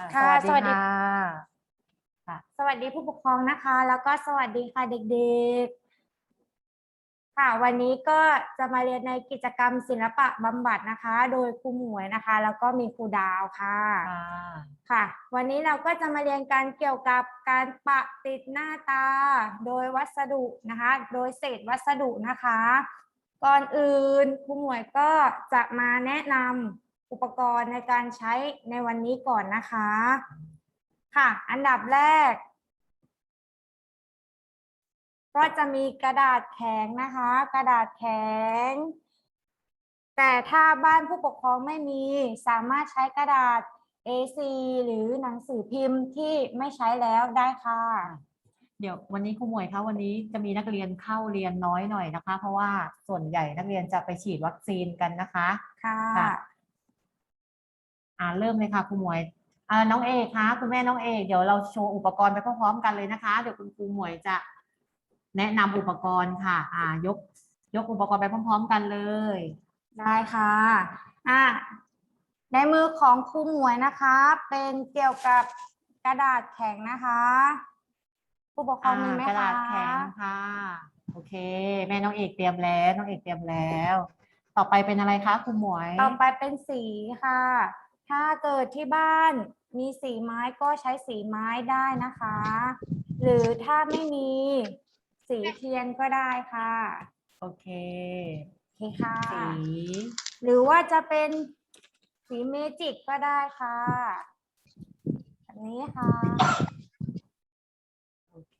อ่าค่ะสวัสดีสวัสดีค่ะ สวัสดีผู้ปกครองนะคะ แล้วก็สวัสดีค่ะเด็กๆ ค่ะ วันนี้ก็จะมาเรียนในกิจกรรมศิลปะบำบัดนะคะ โดยครูหมวยนะคะ แล้วก็มีครูดาวค่ะ ค่ะ ค่ะ วันนี้เราก็จะมาเรียนการเกี่ยวกับการปะติดหน้าตา โดยวัสดุนะคะ โดยเศษวัสดุนะคะ ก่อนอื่นครูหมวยก็จะมาแนะนำ อุปกรณ์ในการใช้ในวันนี้ก่อนนะคะ ค่ะ อันดับแรก ก็จะมีกระดาษแข็งนะคะ กระดาษแข็ง แต่ถ้าบ้านผู้ปกครองไม่มีสามารถใช้กระดาษ A4 หรือหนังสือพิมพ์ที่ไม่ใช้แล้วได้ค่ะ เดี๋ยววันนี้ครูหมวยคะวันนี้จะมีนักเรียนเข้าเรียนน้อยหน่อยนะคะ เพราะว่าส่วนใหญ่นักเรียนจะไปฉีดวัคซีนกันนะคะ ค่ะค่ะ อ่าเริ่มเลยค่ะครูหมวยอ่าน้องเอกคะคุณแม่น้องเอกเดี๋ยวเราโชว์อุปกรณ์ไปพร้อมๆกันเลยนะคะ เดี๋ยวคุณครูหมวยจะแนะนำอุปกรณ์ค่ะ อ่ายกยกอุปกรณ์ไปพร้อม ๆ กันเลย ได้ค่ะ อะ ในมือของครูหมวยนะคะ เป็นเกี่ยวกับกระดาษแข็งนะคะผู้ปกครองมีไหมอ่าคะ กระดาษแข็งค่ะ โอเค แม่น้องเอกเตรียมแล้ว น้องเอกเตรียมแล้ว ต่อไปเป็นอะไรคะครูหมวย ต่อไปเป็นสีค่ะ ถ้าเกิดที่บ้านมีสีไม้ก็ใช้สีไม้ได้นะคะ หรือถ้าไม่มีสีเทียนก็ได้ค่ะ โอเค โอเคค่ะ สี หรือว่าจะเป็นสีเมจิกก็ได้ค่ะแบบนี้ค่ะ โอเค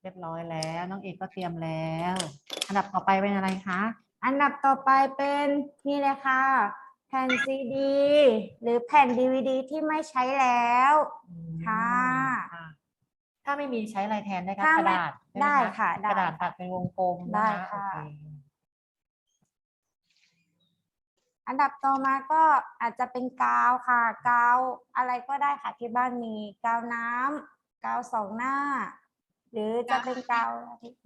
เรียบร้อยแล้ว น้องเอกก็เตรียมแล้ว อันดับต่อไปเป็นอะไรคะ อันดับต่อไปเป็นนี่เลยค่ะ แผ่นซีดี หรือแผ่นดีวดีที่ไม่ใช้แล้วอืมค่ะค่ะถ้าไม่มีใช้อะไรแทนได้คะถ้ากระไม่ดาษหมได้ค่ะกระดาษได้ตัดเป็นวงกลมนได้ค่ะ โอเอันดับต่อมาก็อาจจะเป็นกาวค่ะ กาวอะไรก็ได้ค่ะที่บ้านมีกาวน้ำกาวสองหน้า หรือจะเป็นกาว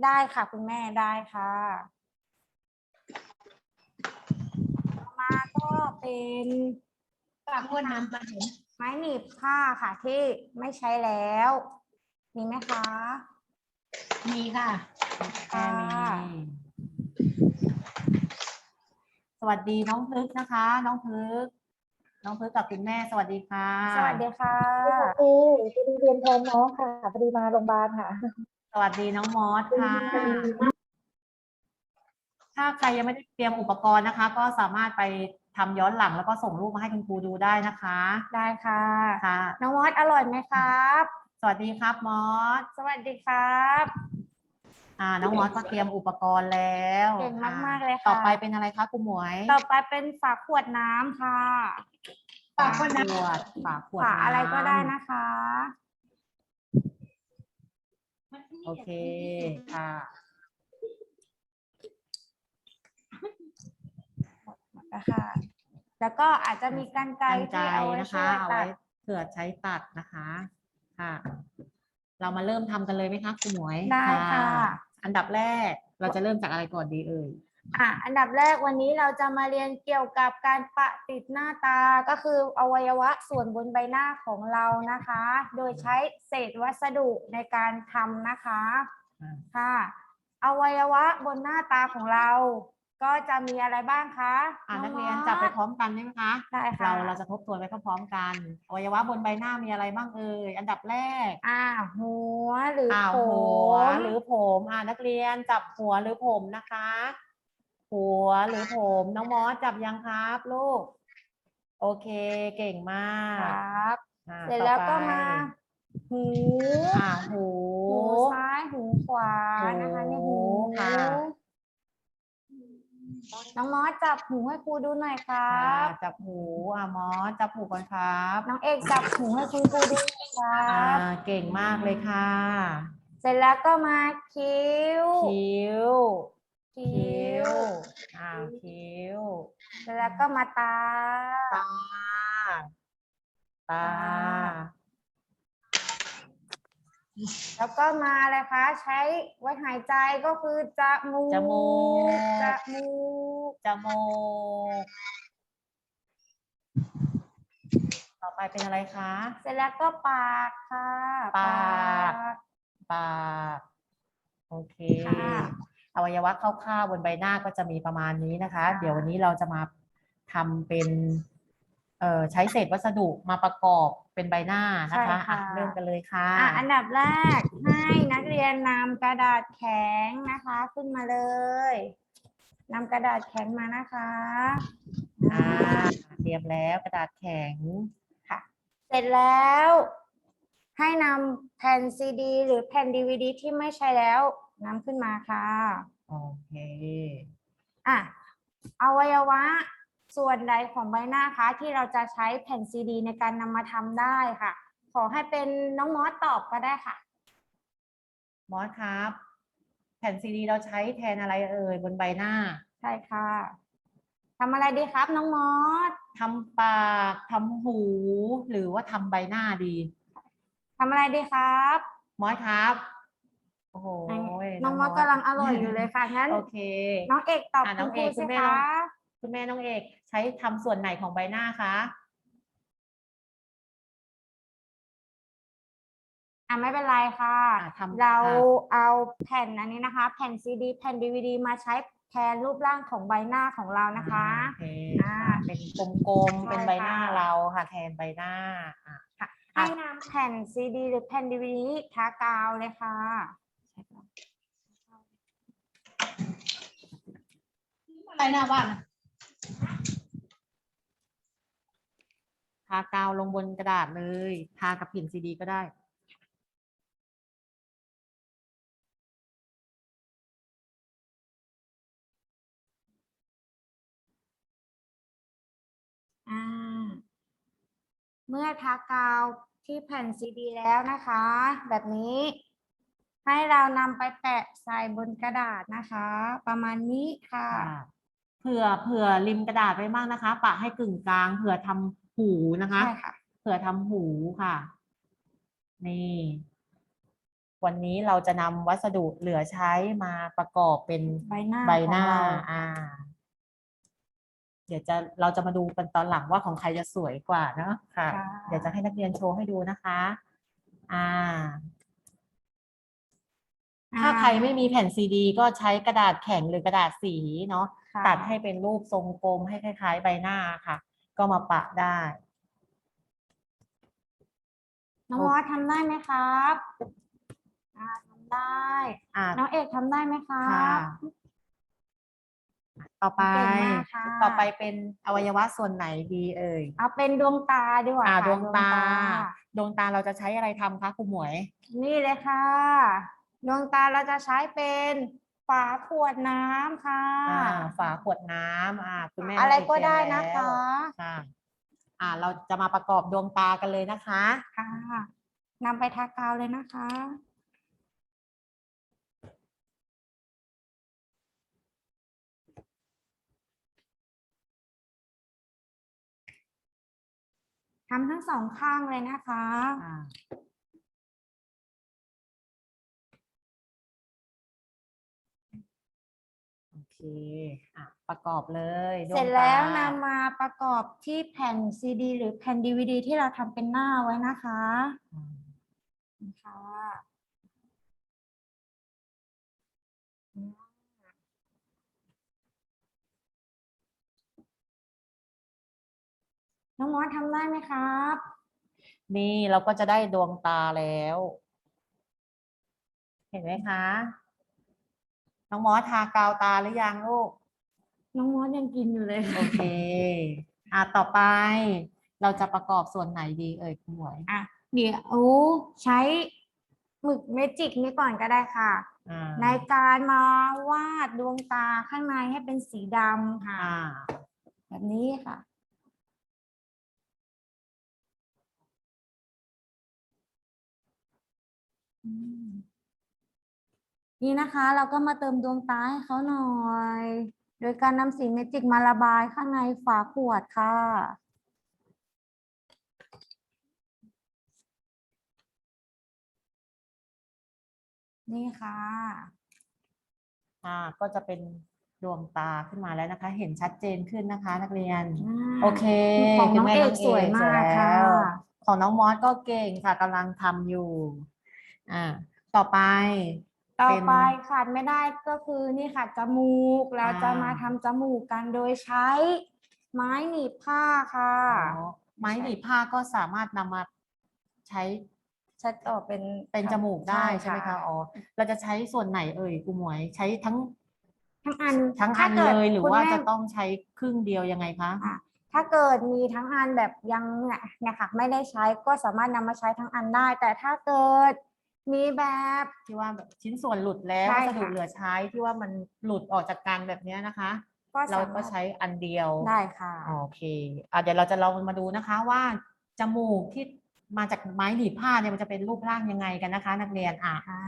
ได้ค่ะคุณแม่ได้ค่ะต่อมา ก็เป็นฝากงวดน้ำมาเห็นไม้หนีบผ้าค่ะที่ไม่ใช้แล้ว มีไหมคะมีค่ะแค่นี้สวัสดีน้องพึกษ์นะคะ น้องพึกษ์น้องพึกษ์กับคุณแม่ สวัสดีค่ะ สวัสดีค่ะครูจะเรียนแทนน้องค่ะพอดีมาโรงพยาบาลค่ะ สวัสดีน้องมอสค่ะ ถ้าใครยังไม่ได้เตรียมอุปกรณ์นะคะ ก็สามารถไปทำย้อนหลังแล้วก็ส่งรูปมาให้คุณครูดูได้นะคะได้ค่ะค่ะ น้องมอสอร่อยไหมครับ สวัสดีครับมอสสวัสดีครับอ่าน้องมอสก็เตรียมอุปกรณ์แล้วเก่งมากๆอ่เลยค่ะ ต่อไปเป็นอะไรคะคุณหมวยต่อไปเป็นฝาขวดน้ำค่ะ ฝากงวดน้ขวดฝาขวดฝาอะไรก็ได้น้ำนะคะำโอเคค่ะ นะคะ แล้วก็อาจจะมีกันไกรกันไกรที่เอาไว้นะช่คะวยเอาตัไว้ดเผื่อใช้ตัดนะคะค่ะ เรามาเริ่มทำกันเลยไหมคะคุณหมวยได้ค่ะ อันดับแรกเราจะเริ่มจากอะไรก่อนดีเอ่ย อะอันดับแรกวันนี้เราจะมาเรียนเกี่ยวกับการปะติดหน้าตาก็คืออวัยวะส่วนบนใบหน้าของเรานะคะ โดยใช้เศษวัสดุในการทำนะคะอ่า ค่ะ อวัยวะบนหน้าตาของเรา ก็จะมีอะไรบ้างคะอ่าองนักเรียนมอสจับไปพร้อมกันได้ไหมคะได้ค่ะเราเราจะทบทวนไปพร้อมๆกันอวัยวะบนใบหน้ามีอะไรบ้างเอ่ยอันดับแรกอ่าหัวหรืออ่าผหัวมหรือผมอ่านักเรียนจับหัวหรือผมนะคะ หัวหรือผมน้องมอสจับยังครับลูก โอเคเก่งมาคกรับอ่าเสร็จแล้วก็ต่อไปมาหูอ่าหู หูซ้ายหูขวานะคะนี่หูค่ะ น้องมอสจับหูให้ครูดูหน่อยครัอ่าบจับหูอ่ามอสจับหูก่อนครับน้องเอกจับหูให้คุณครูดูหน่อยครัอ่าบ เก่งมากเลยค่ะ เสร็จแล้วก็มาคิ้ว คิ้ว คิ้คิ้ววอ่าคิ้ว เสร็จแล้วก็มาตา ตา ตา แล้วก็มาอะไรคะ ใช้ไว้หายใจก็คือจมูกจมูก จมูกจมูก ต่อไปไปเป็นอะไรคะ เสร็จแล้วก็ปากค่ะ ปาก ปาก โอเคค่ะอวัยวะคร่าวๆบนใบหน้าก็จะมีประมาณนี้นะคะค่ะเดี๋ยววันนี้เราจะมาทำเป็น เอ่อใช้เศษวัสดุมาประกอบ เป็นใบหน้านะคะอะเริ่มกันเลยค่ะ อะอันดับแรกให้นักเรียนนำกระดาษแข็งนะคะขึ้นมาเลยนำกระดาษแข็งมานะคะอ่าเตรียมแล้วกระดาษแข็ง เสร็จแล้ว ให้นำแผ่นซีดี หรือแผ่นดีวดีที่ไม่ใช้แล้วนำขึ้นมาค่ะ โอเค อะอวัยวะ ส่วนใดของใบหน้าคะที่เราจะใช้แผ่นซีดี ในการนำมาทำได้ค่ะ ขอให้เป็นน้องมอสตอบก็ได้ค่ะ มอสครับ แผ่นซีดีเราใช้แทนอะไรเอ่ยบนใบหน้า ใช่ค่ะทำอะไรดีครับ น้องมอสทำปากทำหู หรือว่าทำใบหน้าดีทำอะไรดีครับ มอสครับ โอ้โหน้องมอสกำลังอร่อยอยู่เลยค่ะงั้นโอเค น้องเอกตอบอะน้คุอณงคเอรูกคุสิณแม่คะลอง คุณแม่น้องเอกใช้ทำส่วนไหนของใบหน้าคะอะไม่เป็นไรค่ะ อะทำเราอะเอาแผ่นอันนี้นะคะ แผ่นซีดีแผ่นดีวดีมาใช้แทนรูปร่างของใบหน้าของเรานะคะ โอเคอ่าค่ะเป็นกลมๆใช่เป็นใบหน้าค่ะ เราค่ะ แทนใบหน้าอะ ให้นำแผ่นซีดีหรือแผ่นดีวดีทากาวเลยค่ะ อะไรหน้าบ้านอะ ทากาวลงบนกระดาษเลย ทากับผินซีดีก็ได้ อ่า เมื่อทากาวที่แผ่นซีดีแล้วนะคะ แบบนี้ให้เรานำไปแปะใส่บนกระดาษนะคะ ประมาณนี้ค่ะค่ะ เผื่อเผื่อริมกระดาษไว้บ้างนะคะ ปะให้กึ่งกลางเผื่อทำหูนะคะใช่ค่ะ เผื่อทำหูค่ะ นี่ วันนี้เราจะนำวัสดุเหลือใช้มาประกอบเป็นใบหน้าใบหน้า ของเราอ่า เดี๋ยวจะเราจะมาดูกันตอนหลังว่าของใครจะสวยกว่าเนอะค่ะ ค่ะเดี๋ยวจะให้นักเรียนโชว์ให้ดูนะคะ อ่า ถ้าใครไม่มีแผ่นซีดี ก็ใช้กระดาษแข็งหรือกระดาษสีเนาะค่ะ ตัดให้เป็นรูปทรงกลมให้คล้าย ๆ ใบหน้าค่ะ ก็มาปะได้ น้องมอสทำได้ไหมครับอ่าทำได้ อ่าน้องเอกทำได้ไหมครัค่ะบ ต่อไป เก่งมากค่ะ ต่อไปเป็นอวัยวะส่วนไหนดีเอ่ย เอาเป็นดวงตาดีกว่าอ่าค่ะดวงตา ดวงตาเราจะใช้อะไรทำคะครูหมวย นี่เลยค่ะ ดวงตาเราจะใช้เป็น ฝาขวดน้ำค่ะ อ่าฝาขวดน้ำอ่าคุณแม่อะไรน้งเก็ได้เตรียมนะแล้วคะ ค่ะ อ่า เราจะมาประกอบดวงตากันเลยนะคะค่ะนำไปทากาวเลยนะคะ ทำทั้งสองข้างเลยนะคะ อ่า อเคอะประกอบเลยดงเสร็จแล้วตานำมาประกอบที่แผ่นซีดีหรือแผ่นดีวดีที่เราทำเป็นหน้าไว้นะคะอืมค่ะน้องมอสทำได้ไหมครับ นี่เราก็จะได้ดวงตาแล้ว เห็นไหมคะ น้องมอสทากาวตาหรือยังลูก น้องมอสยังกินอยู่เลย โอเค อะต่อไป เราจะประกอบส่วนไหนดีเอ่ยคุณหมวย อะ เดี๋ยวใช้หมึกเมจิกนี้ก่อนก็ได้ค่ะ อ่าในการมาวาดดวงตาข้างในให้เป็นสีดำค่ะ อ่า แบบนี้ค่ะ อืม นี่นะคะ เราก็มาเติมดวงตาให้เขาหน่อย โดยการนำสีเมจิกมาระบายข้างในฝาขวดค่ะนี่ค่ะ อ่า ก็จะเป็นดวงตาขึ้นมาแล้วนะคะ เห็นชัดเจนขึ้นนะคะ นักเรียนอ่าโอเคของน้องคุณแม่เอกสวยมากค่ะแล้วของน้องมอสก็เก่งค่ะกำลังทำอยู่ อ่า ต่อไป ต่อเป็นไปขาดไม่ได้ก็คือนี่ค่ะจมูกเราอ่าจะมาทำจมูกกันโดยใช้ ไม้หนีบผ้าค่ะอ๋อไม้หนีบผ้าก็สามารถนำมาใช้ใช้ต่อเป็นเป็นจมูกได้ใช่ไหมคะะอ๋อเราจะใช้ส่วนไหนเอ่ยครูหมวยใช้ทั้งทั้งอันทั้งอัถ้านกิดเลยหรือคุณว่าแม่ จะต้องใช้ครึ่งเดียวยังไงคะ อะ ถ้าเกิดมีทั้งอันแบบยังเนี่ยเนี่ยค่ะไม่ได้ใช้ก็สามารถนำมาใช้ทั้งอันได้ แต่ถ้าเกิด มีแบบที่ว่าแบบชิ้นส่วนหลุดแล้วใช่วัสดุค่ะ เหลือใช้ที่ว่ามันหลุดออกจากกันแบบเนี้ยนะคะ ก็เราสามารถก็ใช้อันเดียว ได้ค่ะ โอเคอะเดี๋ยวเราจะลองมาดูนะคะว่าจมูกที่มาจากไม้หนีบผ้าเนี่ยมันจะเป็นรูปร่างยังไงกันนะคะ นักเรียนอะค่ะ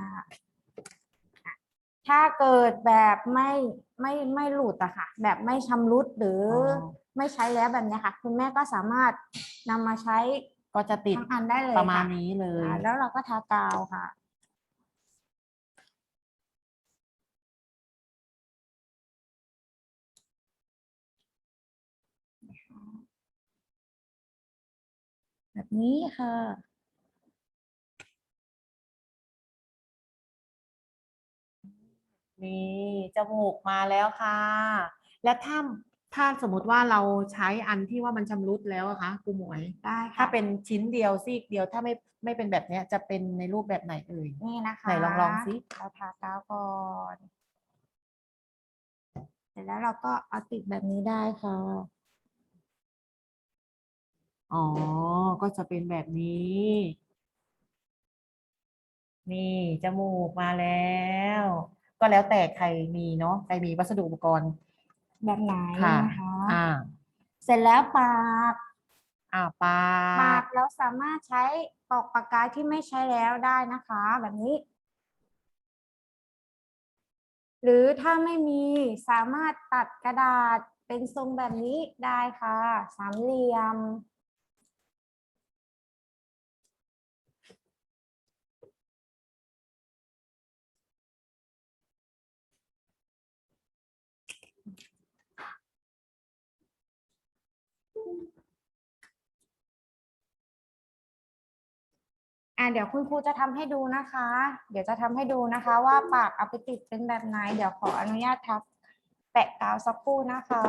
ถ้าเกิดแบบไม่ไม่ไม่หลุดอะค่ะ แบบไม่ชำรุดหรือออ ไม่ใช้แล้วแบบเนี้ยค่ะ คุณแม่ก็สามารถนำมาใช้ ก็จะติดทั้งอันได้เลยประมาณค่นี้เลย อ่าแล้วเราก็ทากาวค่ะ แบบนี้ค่ะ นี่จมูกมาแล้วค่ะ และถ้า ถ้าสมมุติว่าเราใช้อันที่ว่ามันชำรุดแล้วอะคะครูหมวย ได้ค่ะถ้าเป็นชิ้นเดียวซีกเดียวถ้าไม่ไม่เป็นแบบเนี้ยจะเป็นในรูปแบบไหนเอ่ย นี่นะคะไหนลองลองสิ เราทากาวก่อนเสร็จแล้วเราก็เอาติดแบบนี้ได้ค่ะ อ๋อ ก็จะเป็นแบบนี้ นี่จมูกมาแล้ว ก็แล้วแต่ใครมีเนาะใครมีวัสดุอุปกรณ์ แบบไหนค่ะนะคะอ่าเสร็จแล้วปากอ่าปาปากกเราสามารถใช้ปอกปากกาที่ไม่ใช้แล้วได้นะคะ แบบนี้ หรือถ้าไม่มีสามารถตัดกระดาษเป็นทรงแบบนี้ได้ค่ะ สามเหลี่ยม อะเดี๋ยวคุณครูจะทำให้ดูนะคะ เดี๋ยวจะทำให้ดูนะคะ ว่าปากเอาไปติดเป็นแบบไหน เดี๋ยวขออนุญาตทับแปะกาวสักครู่นะคะ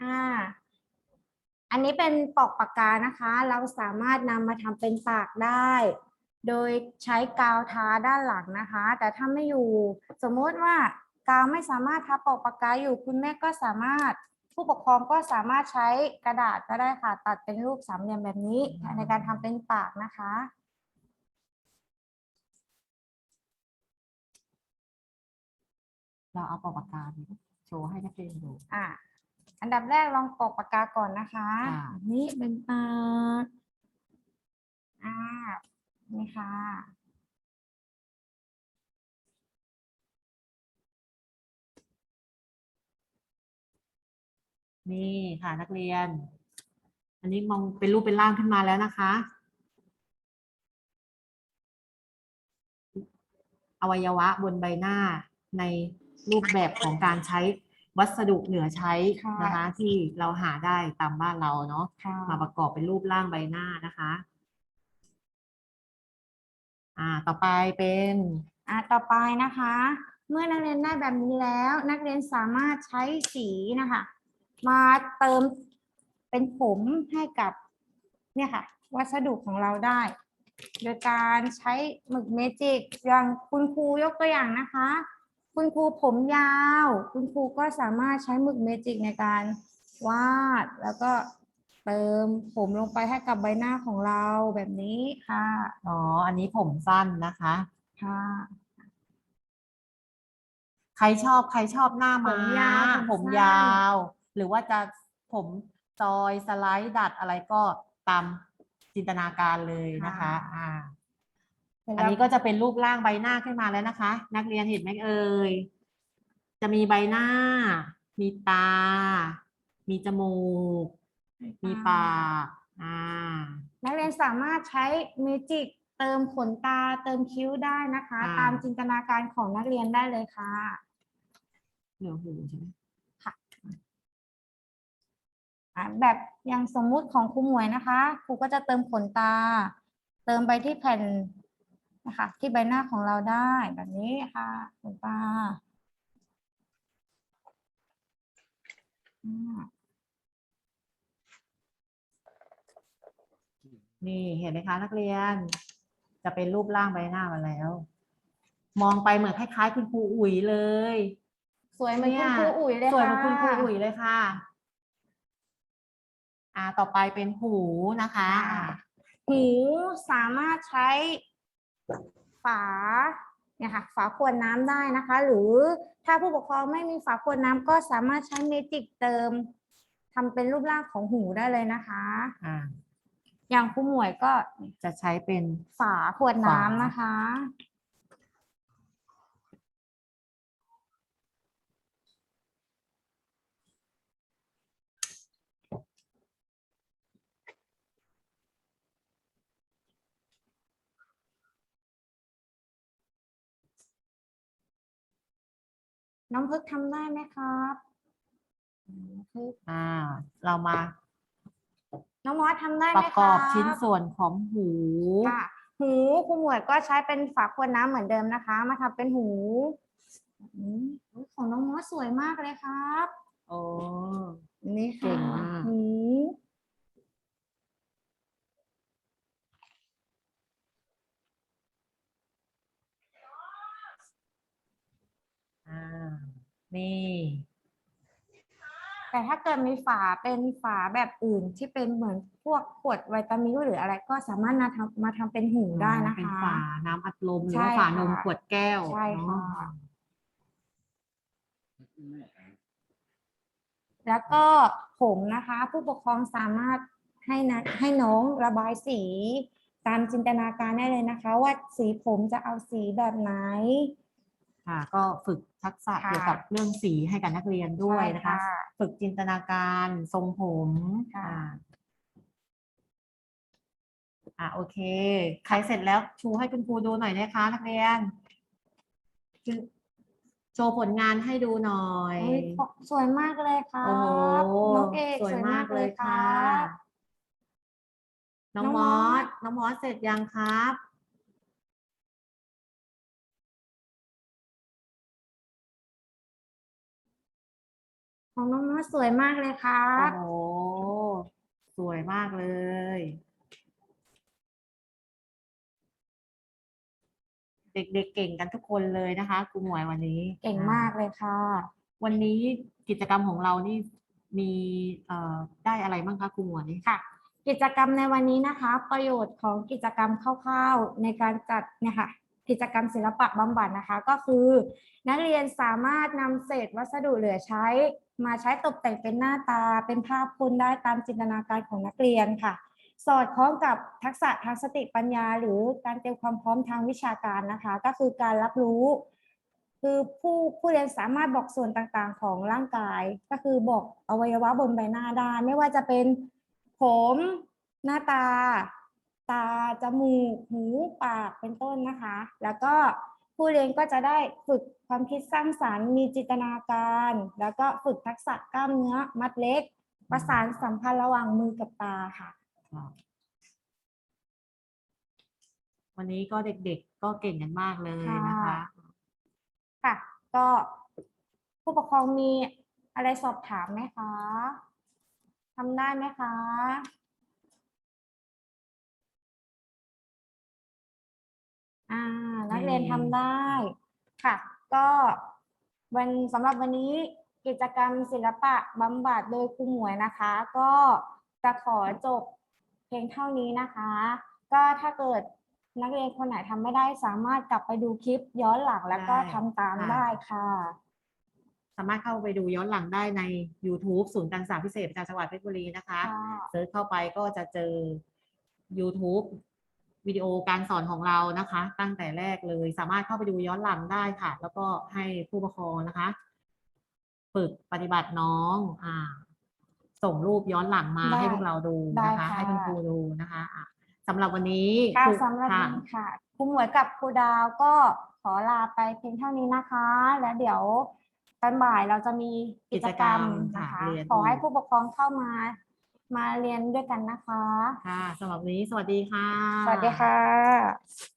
อ่า อันนี้เป็นปอกปากกานะคะ เราสามารถนำมาทำเป็นปากได้ โดยใช้กาวทาด้านหลังนะคะ แต่ถ้าไม่อยู่สมมติว่ากาวไม่สามารถทาปอกปากกาอยู่คุณแม่ก็สามารถ ผู้ปกครองก็สามารถใช้กระดาษก็ได้ค่ะ ตัดเป็นรูปสามเหลี่ยมแบบนี้ ในการทำเป็นปากนะคะเราเอาปากกานี้โชว์ให้นักเรียนดูอะ อันดับแรกลองปอกปากกาก่อนนะคะค่ะอันนี้เป็นปากอ่านี่ค่ะ นี่ค่ะนักเรียน อันนี้มองเป็นรูปเป็นร่างขึ้นมาแล้วนะคะ อวัยวะบนใบหน้าในรูปแบบของการใช้ วัสดุเหลือใช้ค่ะนะคะที่เราหาได้ตามบ้านเราเนาะค่ะมาประกอบเป็นรูปร่างใบหน้านะคะ อ่าต่อไปเป็นอะต่อไปนะคะ เมื่อนักเรียนได้แบบนี้แล้ว นักเรียนสามารถใช้สีนะคะ มาเติมเป็นผมให้กับเนี่ยค่ะ วัสดุของเราได้ โดยการใช้หมึกเมจิกอย่างคุณครูยกตัวอย่างนะคะ คุณครูผมยาว คุณครูก็สามารถใช้หมึกเมจิกในการวาด แล้วก็เติมผมลงไปให้กับใบหน้าของเราแบบนี้ค่ะอ๋อ อันนี้ผมสั้นนะคะ ค่ะ ใครชอบใครชอบหน้าผม้ามยาว ผมสั้นยาว หรือว่าจะผมซอยสไลด์ดัดอะไรก็ตามจินตนาการเลยนะคะ อ่า อันนี้ก็จะเป็นรูปร่างใบหน้าขึ้นมาแล้วนะคะ นักเรียนเห็นไหมเอ่ยจะมีใบหน้า มีตา มีจมูก มีปากอ่านักเรียนสามารถใช้เมจิกเติมขนตาเติมคิ้วได้นะคะอ่าตามจินตนาการของนักเรียนได้เลยค่ะเหนือหูใช่ไหมอะแบบอย่างสมมุติของครูหมวยนะคะ ครูก็จะเติมขนตา เติมไปที่แผ่น นะคะ ที่ใบหน้าของเราได้แบบนี้ค่ะขนตาอ่านี่เห็นไหมคะนักเรียน จะเป็นรูปร่างใบหน้ามาแล้ว มองไปเหมือนคล้ายๆ คุณครูอุ๋ยเลย สวยเหมือนเนี่คุณยครูอุ๋ยเลยสวยค่ะเหมือนคุณครูอุ๋ยเลยค่ะ อ่า ต่อไปเป็นหูนะคะอ่าหูสามารถใช้ ฝาเนี่ยค่ะฝาขวดน้ำได้นะคะ หรือถ้าผู้ปกครองไม่มีฝาขวดน้ำก็สามารถใช้เมจิกเติมทำเป็นรูปร่างของหูได้เลยนะคะอ่าอย่างครูหมวยก็จะใช้เป็นฝาขวดน้ำฝานนะคะ น้องพึกทำได้ไหมครับน้องพึกอ่า เรามาน้องมอสทำได้ไหปมระคกรัอบชิ้นส่วนของหู ค่ะ หูครูหมวยก็ใช้เป็นฝาขวดน้ำเหมือนเดิมนะคะ มาทำเป็นหูแบบนี้อุ๊ยของน้องมอสสวยมากเลยครับ โอ้ นี่เก่ค่ะงมาก หูอ่า นี่ แต่ถ้าเกิดมีฝาเป็นฝาแบบอื่นที่เป็นเหมือนพวกขวดวิตามินหรืออะไร ก็สามารถมาทำมาทำเป็นหูได้นะเป็นคะ ฝาน้ำอัดลมหรือใช่ว่าฝานมค่ะ ขวดแก้วใช่เนอค่ะแล้วก็ผมนะคะ ผู้ปกครองสามารถให้นะให้น้องระบายสีตามจินตนาการได้เลยนะคะ ว่าสีผมจะเอาสีแบบไหน ค่ะก็ฝึกทักษะค่ะ เกี่ยวกับเรื่องสีให้กับนักเรียนด้วยนะคะ ใช่ ฝึกจินตนาการทรงผมค่ะ อ่าอ่าโอเค ใครเสร็จแล้วชูให้คุณครูดูหน่อยนะคะ นักเรียนคือโชว์ผลงานให้ดูหน่อย อุ๊ยสวยมากเลยครัโอ้โหบน้องเอกสวยมากเลยค่ะรับน้องน้องมมออส ส น้องมอสเสร็จยังครับ ของน้องมอสสวยมากเลยครัโอ้บโหสวยมากเลย เด็กๆเก่งกันทุกคนเลยนะคะครูหมวยวันนี้เก่งมากเลยค่ะ วันนี้กิจกรรมของเรานี่มีเอ่อได้อะไรบ้างคะครูหมวยค่ะ กิจกรรมในวันนี้นะคะ ประโยชน์ของกิจกรรมคร่าวๆในการจัดเนี่ยค่ะกิจกรรมศิลปะบำบัดนะคะ ก็คือ นักเรียนสามารถนำเศษวัสดุเหลือใช้ มาใช้ตกแต่งเป็นหน้าตาเป็นภาพคุณได้ตามจินตนาการของนักเรียนค่ะ สอดคล้องกับทักษะทางสติปัญญา หรือการเตรียมความพร้อมทางวิชาการนะคะ ก็คือการรับรู้ คือผู้ผู้เรียนสามารถบอกส่วนต่างๆ ของร่างกาย ก็คือบอกอวัยวะบนใบหน้าได้ไม่ว่าจะเป็นผมหน้าตา ตา จมูก หู ปาก เป็นต้นนะคะ แล้วก็ ผู้เรียนก็จะได้ฝึกความคิดสร้างสรรค์ มีจินตนาการ แล้วก็ฝึกทักษะกล้ามเนื้อมัดเล็ก ประสานสัมพันธ์ระหว่างมือกับตาค่ะครับวันนี้ก็เด็กๆก็เก่งกันมากเลยนะคะ ค่ะ ก็ผู้ปกครองมีอะไรสอบถามไหมคะทำได้ไหมคะ อ่า นักเรียนทำได้ค่ะ ก็วันสำหรับวันนี้กิจกรรมศิลปะบำบัดโดยครูหมวยนะคะ ก็จะขอจบเพียงเท่านี้นะคะ ก็ถ้าเกิดนักเรียนคนไหนทำไม่ได้สามารถกลับไปดูคลิปย้อนหลังแล้วก็ได้ทำตามค่ะ ได้ค่ะ สามารถเข้าไปดูย้อนหลังได้ใน YouTube ศูนย์การศึกษาพิเศษประจำจังหวัดเพชรบุรีนะคะเซิร์ชเข้าไปก็จะเจอ YouTube วิดีโอการสอนของเรานะคะ ตั้งแต่แรกเลยสามารถเข้าไปดูย้อนหลังได้ค่ะ แล้วก็ให้ผู้ปกครองนะคะฝึกปฏิบัติน้องอ่าส่งรูปย้อนหลังมาได้ให้พวกเราดูได้นะคะค่ะ ให้คุณครูดูนะคะอะสำหรับวันนี้ค่ะครูสำหรับค่ะ วันนี้ค่ะครูหมวยกับครูดาวก็ขอลาไปเพียงเท่านี้นะคะ แล้วเดี๋ยวตอนบ่ายเราจะมีกิจกรรมกิจกรรมนะคะค่ะเรียน ขอให้ผู้ปกครองเข้ามา มาเรียนด้วยกันนะคะ ค่ะสำหรับวันนี้สวัสดีค่ะ สวัสดีค่ะ